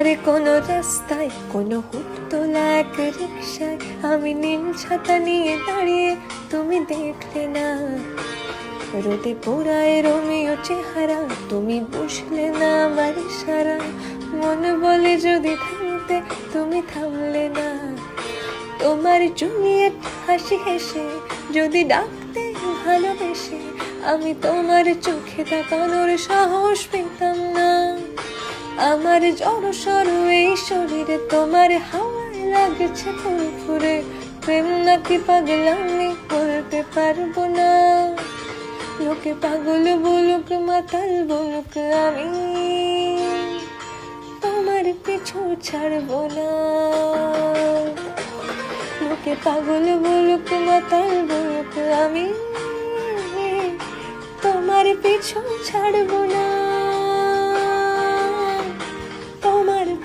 কোনো রাস্তায়, কোনো হুটতোলা এক রিক্সায় আমি নীল ছাতা নিয়ে দাঁড়িয়ে, তুমি দেখলে না। রোদে পোড়ায় রোমিও চেহারা, তুমি বুঝলে না আমার সারা মন বলে যদি থামতে, তুমি থামলে না। তোমার জুলিয়েট হাসি হেসে, যদি ডাকতে ভালোবেসে, আমি তোমার চোখে তাকানোর সাহস পেতাম না। আমার জড় সরু এই শরীরে তোমার হাওয়ায় লাগছে ফুরফুরে। প্রেম নাকি পাগলামি বলতে পারব না। লোকে পাগল বলুক, মাতাল বলুক, আমি তোমার পিছু ছাড়বো না। লোকে পাগল বলুক, মাতাল বলুক, আমি তোমার পিছু ছাড়বো না।